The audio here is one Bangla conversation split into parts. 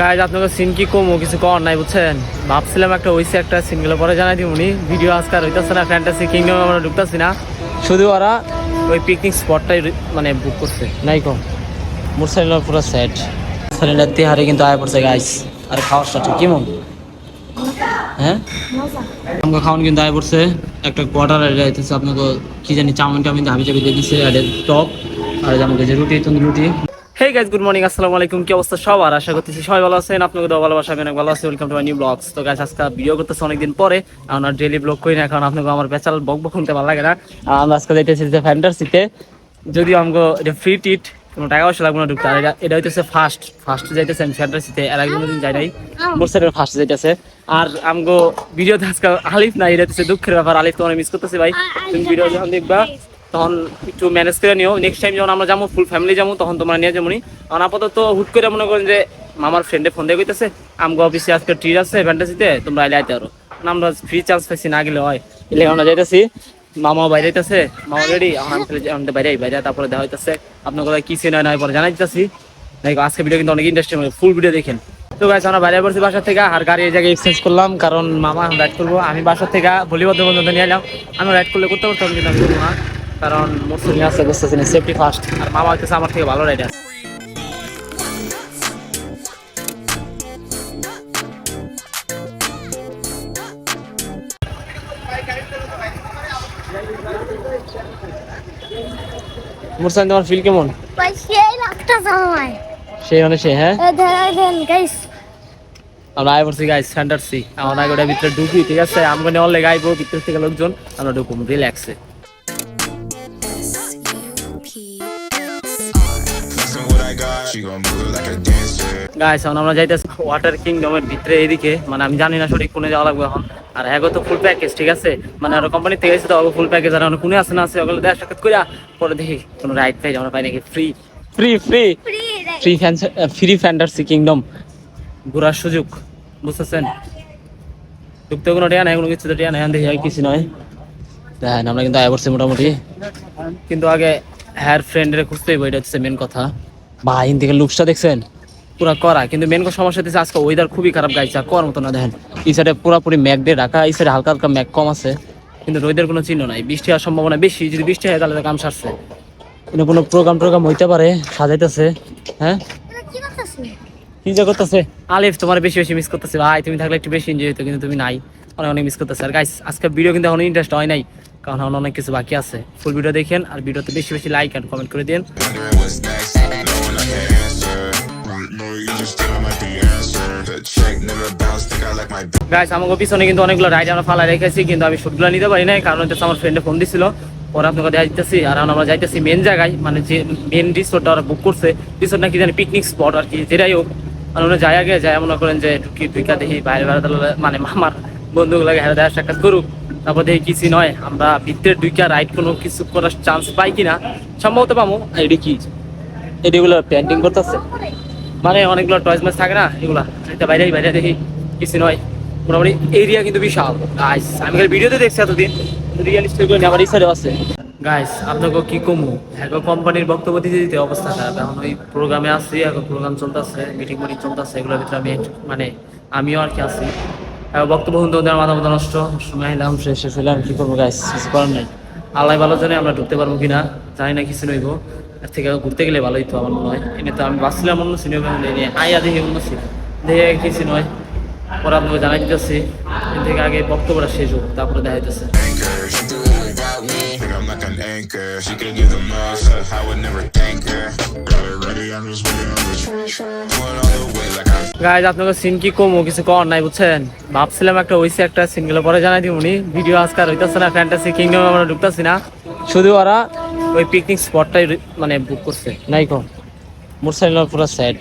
গাইজ আপনাকে সিন কি কমো? কিছু কর নাই, বুঝছেন? ভাবছিলাম একটা ওইসে একটা সিনগুলো পরে জানাই দিবনি ভিডিও আজকাল হইতেছে না ফ্যান্টাসি কিংডম আমরা ঢুকতেছি না। শুধু ওরা ওই পিকনিক স্পটটাই মানে বুক করছে। নাই কম। মুরসালিনার পুরো সেট মুরসালিনার তিহারে কিন্তু আয় পড়ছে গাইস আর খাওয়ার সাথে কেমন হ্যাঁ? আমাকে খাওয়ান কিন্তু আয় পড়ছে। একটা কোয়ার্টার আর যাইতেছে, আপনাকে কি জানি চাউমিন টাউমিন হাবি চাবি দিয়ে দিছে, আর টপ আর আমাকে যে রুটি, তন্দুর রুটি। হেই গাইজ গুড মর্নিং আসসালামু আলাইকুম কি অবস্থা সবার? আশা করতেছি সবাই ভালো আছেন আপনাকে তো ভালোবাসা আমি অনেক ভালো আছি। Welcome to my new blogs তো আজকে ভিডিও করতেছে অনেকদিন পরে। আর ডেলি ব্লগ করি না কারণ আপনাকে আমার বেচাল বক বক শুনতে ভালো লাগে না। আর আমরা আজকে যাইতেছি যে ফ্যান্টাসিতে যদিও আমাকে এটা ফ্রি টিট কোনো টাকা পয়সা লাগবে না ঢুকতে আর এটা এটা হইতেছে ফার্স্ট ফার্স্ট যাইতেছে আমি ফ্যান্টাসিতে এর আগে কোনোদিন যাই নাই। মোটর ফার্স্ট যাইতেছে। আর আমগো ভিডিওতে আজকে আলিফ নাই এটা হচ্ছে দুঃখের ব্যাপার আলিফ তোমার মিস করতেছি ভাই। তুমি ভিডিও যখন দেখবা তখন একটু ম্যানেজ করে নিও। নেক্সট টাইম যখন আমরা যাব ফুল ফ্যামিলি যাব, তখন তোমরা নিয়ে যাব কারণ আপাতত হুট করে মনে করেন যে, মামার ফ্রেন্ডে ফোন দিয়ে কইতেছে, আমগো অফিসে আজকে ট্রিট আছে ফ্যান্টাসিতে তোমরা আইলে আইতে পারো। আমরা ফ্রি চান্স পাইছি, না গেলে হয়। এলে আমরা যাইতেছি, মামাও বাইরে যাইতেছে মামা রেডি এখন আমি খালি আমাদের বাইরে বাইরে তারপরে দেখা হইতেছে। আপনার কথা কি সিন হয় না পরে জানাই দিতেছি। আজকে ভিডিও কিন্তু অনেক ইন্টারেস্টিং হবে ফুল ভিডিও দেখেন। তো গাইস আমরা বাইরে পড়ছি বাসা থেকে, আর গাড়ি এই জায়গায় এক্সচেঞ্জ করলাম, কারণ মামা রাইড করব। আমি বাসা থেকে বলিবদ্ধ পর্যন্ত নিয়ে এলাম। আমি রাইড করলে করতে পারতাম, কিন্তু আমি না। কারণ মুসলিম আছে বুঝতেছি সেফটি ফার্স্ট আর মামা হইতেছে আমার থেকে ভালো রাইডার মুরসান তোমার ফিল কেমন? সেই লাগতেছে আমায় সেই মানে সে হ্যাঁ? এ ধরে গাইস আমরা আয় পড়ছি গাইস স্ট্যান্ডার্ড সি আমরা ওটার ভিতরে ঢুকি ঠিক আছে? আমরা নিয়ে অলে গাইবো ভিতর থেকে লোকজন আমরা ঢুকুম রিল্যাক্সে গাইস এখন আমরা যাইতেছি ওয়াটার কিংডমের ভিতরে এদিকে মানে আমি জানি না সঠিক কোনে যাওয়া লাগবে এখন। আর হ্যাঁ তো ফুল প্যাকেজ ঠিক আছে? মানে আর কোম্পানি থেকে এসে তো ফুল প্যাকেজ আর কোনে আছে না আছে ওগুলো দেখা সাক্ষাৎ কইরা পরে দেখি কোনো রাইড পাই আমরা পাই নাকি। Free free free free free free fantasy kingdom ঘোরার সুযোগ বুঝতেছেন? ঢুকতে কোনো টিয়া নাই কোনো কিছু তো টিয়া নাই দেখি আর কিছু নয় দেখেন আমরা কিন্তু আয় পড়ছি মোটামুটি। কিন্তু আগে হ্যার ফ্রেন্ডের খুঁজতে হইব এটা হচ্ছে মেন কথা। ভাই ইন থেকে দেখছেন? পুরা করা, কিন্তু মেন সমস্যা হচ্ছে আজকে ওয়েদার খুবই খারাপ গাইছে আর মতো না, দেখেন। এই সাইডে পুরাপুরি ম্যাগ দিয়ে রাখা এই সাইডে হালকা হালকা ম্যাগ কম আছে, কিন্তু রোদের কোনো চিহ্ন নাই। বৃষ্টি হওয়ার সম্ভাবনা বেশি, যদি বৃষ্টি হয় তাহলে তো কাম সারছে। কিন্তু কোনো প্রোগ্রাম টোগ্রাম হইতে পারে, সাজাইতেছে হ্যাঁ? কি করতেছে? আলিফ, তোমার বেশি বেশি মিস করতেছে। ভাই, তুমি থাকলে একটু বেশি এনজয় কিন্তু তুমি নাই। অনেক অনেক মিস করতেছে। আর গাইস আজকে ভিডিও কিন্তু এখন ইন্টারেস্ট হয় নাই, কারণ এখন অনেক কিছু বাকি আছে। ফুল ভিডিও দেখেন, আর ভিডিওতে বেশি বেশি লাইক আর কমেন্ট করে দিন গাইস আমাকে পিছনে কিন্তু অনেকগুলো রাইড আমরা ফালা রেখেছি, কিন্তু আমি শুটগুলো নিতে পারি নাই, কারণ হচ্ছে আমার ফ্রেন্ডে ফোন দিছিল। পরে আপনাকে আর আমরা যাইতেছি মেন জায়গায় মানে যে মেন ওরা বুক করছে। রিসোর্ট নাকি জানি পিকনিক স্পট আর কি, যেটাই হোক। ওরা যায় আগে মনে করেন যে ঢুকি ঢুকা দেখি, বাইরে বেড়াতে মানে মামার বন্ধুগুলোকে হেরে সাক্ষাৎ করুক। তারপর দেখি কিছু নয়, আমরা ভিতরে ঢুকা রাইড কোনো কিছু করার চান্স পাই কিনা, সম্ভবত পাবো। এটি কি? এটিগুলো পেন্টিং করতেছে। মানে অনেকগুলো টয়েস ম্যাচ থাকে না, এগুলা। বাইরে বাইরে দেখি। কিছু নয়। মোটামুটি এরিয়া কিন্তু বিশাল। গাইস আমি ভিডিওতে দেখছি এতদিন। রিয়ালিস্টিক করে আমার এই আছে। গাইস আপনাকে কি কমু? এখন কোম্পানির বক্তব্য দিতে দিতে অবস্থা খারাপ। এখন ওই প্রোগ্রামে আছি, এখন প্রোগ্রাম চলতেছে মিটিং মিটিং চলতেছে, এগুলোর ভিতরে আমি মানে আমিও আর কি আছি। বক্তব্য শুনতে ওদের মাথা মতো নষ্ট। সময় এলাম, শেষ শেষ হলাম কি করব গাইস কিছু করার নাই। আল্লাহ ভালো জানে আমরা ঢুকতে পারব কিনা। জানি না কিছু নইব। এর থেকে ঘুরতে গেলে ভালোই তো আমার মনে হয়। এনে তো আমি বাঁচছিলাম অন্য সিনেমা নিয়ে। আইয়া দেখি অন্য সিনেমা দেখে কিছু নয়। পরে আপনাকে জানাই দিতেছি এর থেকে আগে বক্তব্যটা শেষ হোক তারপরে দেখা যাইতেছে Anchor. She do it without me. Think I'm like an anchor. She could give the most. I would never thank her. Got it ready. I'm just waiting on the Going all the way like I'm. Guys আপনাকে সিন কি কমো কিছু কর নাই বুঝছেন ভাবছিলাম একটা ওইসে একটা সিনগুলো পরে জানাই দিবনি ভিডিও আজকাল হইতেছে না ফ্যান্টাসি কিংডম আমরা ঢুকতেছি না শুধু ওরা ওই পিকনিক স্পটটাই মানে বুক করছে নাই কম মুরসালিনার পুরো সেট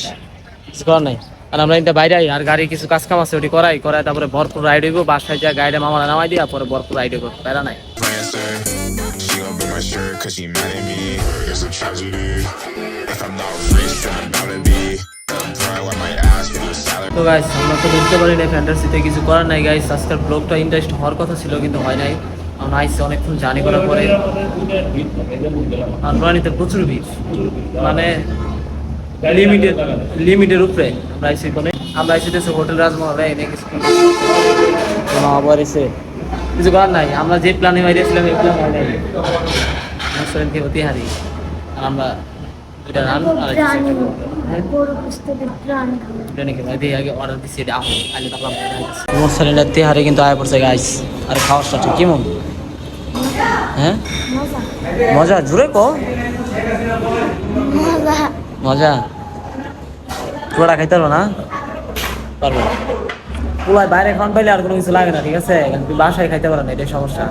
কিছু করার নাই আর আমরা এটা বাইরে আর গাড়ি কিছু কাজ কাম আছে ওটি করাই করাই তারপরে ভরপুর রাইড হইব বাসায় যা গাড়িটা মামারা নামাই দিয়া পরে ভরপুর রাইড হইব প্যারা নাই. তো গাইস আমরা তো বুঝতে পারি না ফ্যান্টাসিতে কিছু করার নাই গাইস আজকের ব্লগটা ইন্টারেস্ট হওয়ার কথা ছিল কিন্তু হয় নাই। আমরা আইসি অনেকক্ষণ জানি করার পরে। আর প্রচুর ভিড়। মানে লিমিটেড লিমিটের উপরে আমরা আইসি কোনে আমরা এসেছি হোটেল রাজমহলে এনে কিছু আবার এসে কিছু করার নাই। আমরা যে প্ল্যানে বাইরে ছিলাম, এই প্ল্যান হয় নাই অতি হারি। আর আমরা হ্যাঁ? কিন্তু আয় পড়ছে গাইস আর খাওয়ার স্টার্ট কি মন? হ্যাঁ? মজা। জুড়ে কো মজা। পুরোটা খাইতে পারব না? পারব। পুলাই বাইরে খাওয়ান পাইলে আর কোনো কিছু লাগে না, ঠিক আছে? তুই বাসায় খাইতে পারো না, এটাই সমস্যা।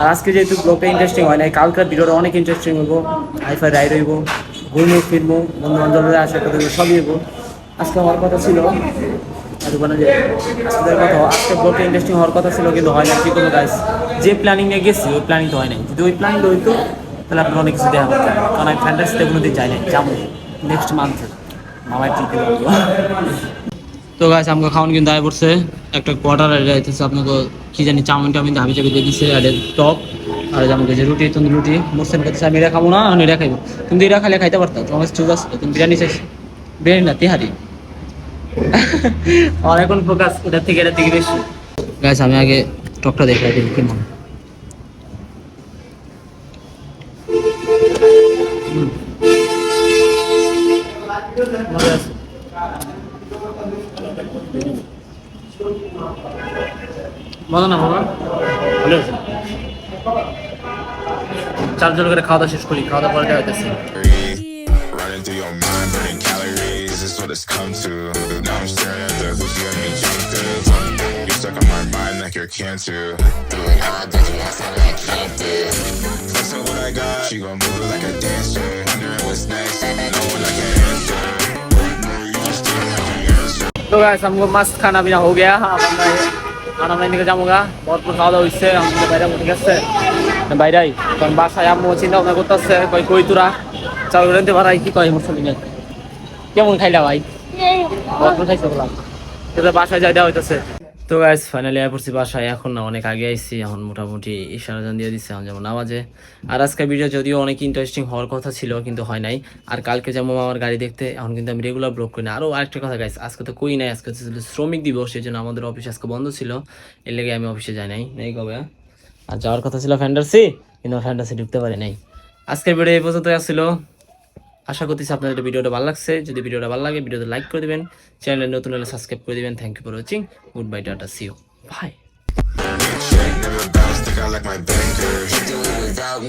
আর আজকে যেহেতু ব্লগটা ইন্টারেস্টিং হয় না কালকার ভিডিওটা অনেক ইন্টারেস্টিং হইব। হাইফাই রাইড হইব ঘুরবো ফিরবো বন্ধু বান্ধবরা আশা করি সবই হইব। আজকে হওয়ার কথা ছিল বলে যে আজকে কথা আজকে ব্লগটা ইন্টারেস্টিং হওয়ার কথা ছিল, কিন্তু হয় না কি কোনো গাইস যে প্ল্যানিং এ গেছি, ওই প্ল্যানিং তো হয় নাই। যদি ওই প্ল্যানিং হইতো, তাহলে আপনার অনেক কিছু দেখা পারতেন কারণ আমি ফ্যান্টাসিতে কোনো দিন যাই নাই, যাব। নেক্সট মান্থ মামায় ট্রিপ তো। গাছ আমাকে খাওয়ান কিন্তু আয় পড়ছে। একটা কোয়ার্টার আর যাইতেছে আপনাকে কি জানি চাউমিন টাউমিন হাবি চাবি দিয়ে দিছে আর টপ আর আমাকে যে রুটি তুমি রুটি মোরসেন কাছে আমি এটা খাব না, আমি এটা খাইবো। তুমি এটা খাইলে খাইতে পারতাম তোমার চুজ আসতো তুমি বিরিয়ানি চাইছি বিরিয়ানি না, তিহারি। আর এখন ফোকাস ওটার থেকে এটার থেকে বেশি। গাছ আমি আগে টকটা দেখাই দিই, কেমন? মজা না বাবা ভালো আছে চারজন করে খাওয়া দাওয়া শেষ করি খাওয়া দাওয়া পরে দেখা হইতেছে Running through your mind, burning calories. This is what it's come to. Now I'm staring at the hoochie and me junk through. You're stuck on my mind like you're cancer. Doing all that you have something I can't do. That's not what I got. She gon' move it like a dancer. Wondering what's next. No one I can answer. तो गाइस हमको मस्त खाना पीना हो गया अब আমরা খানা বানাই নিয়ে যাবো গা ভরপুর খাওয়া দাওয়া হচ্ছে আমাদের বাইরে ঠিক আছে বাইরাই কারণ বাসায় আম্মু চিন্তা ভাবনা করতেছে কই কই তোরা চাল করে নিতে পারাই কি কয় মুসলিম কেমন খাইলা ভাই ভরপুর খাইছে বললাম তোদের বাসায় যাই দেওয়া হইতেছে তো গাইস ফাইনালি আয় পড়ছি বাসায়, এখন না, অনেক আগে আইছি, এখন মোটামুটি ইশারা জান দিয়ে দিচ্ছে এখন যেমন আওয়াজে আর আজকের ভিডিও যদিও অনেক ইন্টারেস্টিং হওয়ার কথা ছিল, কিন্তু হয় নাই। আর কালকে যেমন আমার গাড়ি দেখতে, এখন কিন্তু আমি রেগুলার ব্লগ করি না। আরও আরেকটা কথা গাইস আজকে তো কই নাই, আজকে হচ্ছে শ্রমিক দিবস সেই জন্য আমাদের অফিস আজকে বন্ধ ছিল। এর লেগে আমি অফিসে যাই নাই। নেই কবে? আর যাওয়ার কথা ছিল ফ্যান্টাসি কিন্তু ফ্যান্টাসি ঢুকতে পারি নাই। আজকের ভিডিও এই পর্যন্ত আসছিল আশা করতেছি আপনাদের ভিডিওটা ভালো লাগছে। যদি ভিডিওটা ভালো লাগে, ভিডিওতে লাইক করে দেবেন। চ্যানেলে নতুন হলে সাবস্ক্রাইব করে দেবেন। Thank you for watching good bye tata see you bye Without